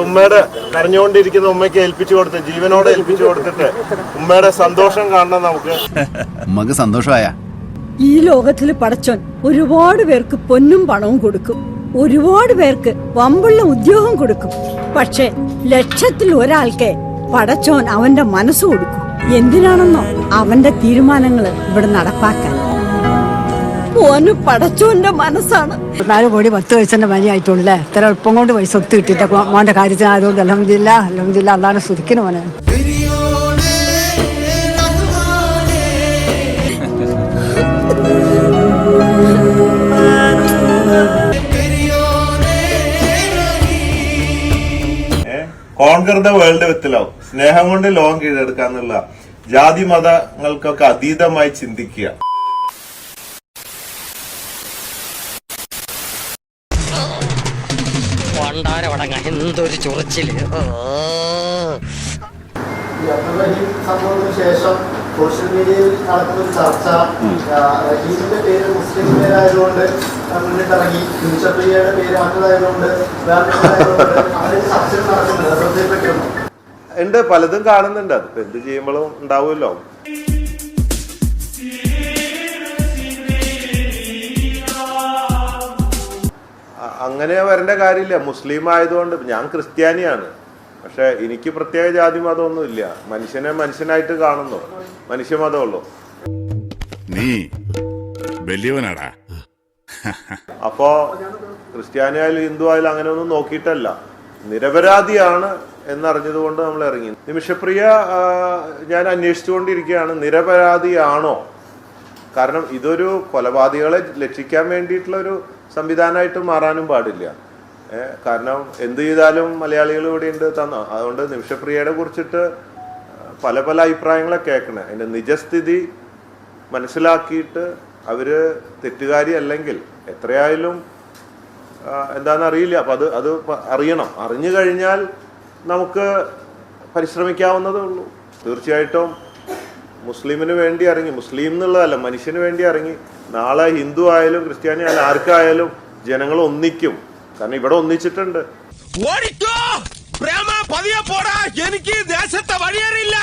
ഉമ്മയുടെ കരഞ്ഞുകൊണ്ടിരിക്കുന്ന ഉമ്മയ്ക്ക് ഏൽപ്പിച്ചു കൊടുത്ത് ജീവനോടെ ഏൽപ്പിച്ചു കൊടുത്തിട്ട് ഉമ്മയുടെ സന്തോഷം കാണണം നമുക്ക്. ഉമ്മക്ക് സന്തോഷമായ ഈ ലോകത്തിൽ പടച്ചോൻ ഒരുപാട് പേർക്ക് പൊന്നും പണവും കൊടുക്കും. ഒരുപാട് പേർക്ക് വമ്പുള്ള ഉദ്യോഗം കൊടുക്കും. പക്ഷെ ലക്ഷത്തിൽ ഒരാൾക്ക് പടച്ചോൻ അവന്റെ മനസ്സ് കൊടുക്കും. എന്തിനാണെന്നോ അവന്റെ തീരുമാനങ്ങൾ ഇവിടെ നടപ്പാക്കാൻ. ഓന് പടച്ചോന്റെ മനസ്സാണ്. നാല് കോടി പത്ത് വയസ്സിന്റെ മനിയായിട്ടുള്ളേ ഇത്ര എളുപ്പം കൊണ്ട് പൈസ ഒത്തു കിട്ടിയിട്ട് മോന്റെ കാര്യത്തിനായതുകൊണ്ട് അലഹമില്ല അലഹമില്ല അതാണ് സ്തുതിക്കുന്നു മോനെ. Conquer the world with love സ്നേഹം കൊണ്ട് ലോകം കീഴടക്കാന്നുള്ള ജാതി മതങ്ങൾക്കൊക്കെ അതീതമായി ചിന്തിക്കുക. പണ്ടാരവടങ്ങ എന്തൊരു ചൊറിച്ചിൽ. സംഭവത്തിന് ശേഷം സോഷ്യൽ മീഡിയയിൽ നടക്കുന്ന ഒരു ചർച്ച ആ, റഹീമിന്റെ പേര് മുസ്ലിം പേരായതുകൊണ്ട് ആ, മുന്നിട്ടിറങ്ങി. നിമിഷപ്രിയയുടെ പേര് മറ്റതായതുകൊണ്ട് വേറെ പേരായതുകൊണ്ട് അങ്ങനെ ചർച്ചകൾ നടക്കുന്നുണ്ട്. അത് ശ്രദ്ധയിൽപ്പെട്ടിരുന്നു ഉണ്ട് പലതും കാണുന്നുണ്ട്. അത് എന്ത് ചെയ്യുമ്പോഴും ഉണ്ടാവുമല്ലോ. അങ്ങനെ വരേണ്ട കാര്യമില്ല. മുസ്ലിം ആയതുകൊണ്ട് ഞാൻ ക്രിസ്ത്യാനിയാണ്. പക്ഷെ എനിക്ക് പ്രത്യേക ജാതി മതമൊന്നും ഇല്ല മനുഷ്യനെ മനുഷ്യനായിട്ട് കാണുന്നു. മനുഷ്യമതമുള്ളൂ നീ വലിയവനാടാ. അപ്പോ ക്രിസ്ത്യാനി ആയാലും ഹിന്ദു ആയാലും അങ്ങനെ ഒന്നും നോക്കിയിട്ടല്ല. നിരപരാധിയാണ് എന്നറിഞ്ഞതുകൊണ്ട് നമ്മൾ ഇറങ്ങി. നിമിഷപ്രിയ ഞാൻ അന്വേഷിച്ചുകൊണ്ടിരിക്കുകയാണ്. നിരപരാധിയാണോ? കാരണം ഇതൊരു കൊലപാതകളെ രക്ഷിക്കാൻ വേണ്ടിയിട്ടുള്ള ഒരു സംവിധാനമായിട്ട് മാറാനും പാടില്ല. കാരണം എന്ത് ചെയ്താലും മലയാളികൾ ഇവിടെ ഉണ്ട് തന്ന. അതുകൊണ്ട് നിമിഷപ്രിയയുടെ കുറിച്ചിട്ട് പല പല അഭിപ്രായങ്ങളെ കേൾക്കണേ. അതിന്റെ നിജസ്ഥിതി മനസ്സിലാക്കിയിട്ട് അവർ തെറ്റുകാരി അല്ലെങ്കിൽ എത്രയായാലും എന്താണെന്ന് അറിയില്ല അപ്പൊ അത് അത് അറിയണം. അറിഞ്ഞു കഴിഞ്ഞാൽ നമുക്ക് പരിശ്രമിക്കാവുന്നതേ ഉള്ളൂ. തീർച്ചയായിട്ടും മുസ്ലിമിന് വേണ്ടി ഇറങ്ങി. മുസ്ലിം എന്നുള്ളതല്ല മനുഷ്യന് വേണ്ടി ഇറങ്ങി. നാളെ ഹിന്ദു ആയാലും ക്രിസ്ത്യാനി ആയാലും ആർക്കായാലും ജനങ്ങൾ ഒന്നിക്കും. കാരണം ഇവിടെ ഒന്നിച്ചിട്ടുണ്ട്. എനിക്ക് ദേശത്തെ വഴിയേറിയില്ല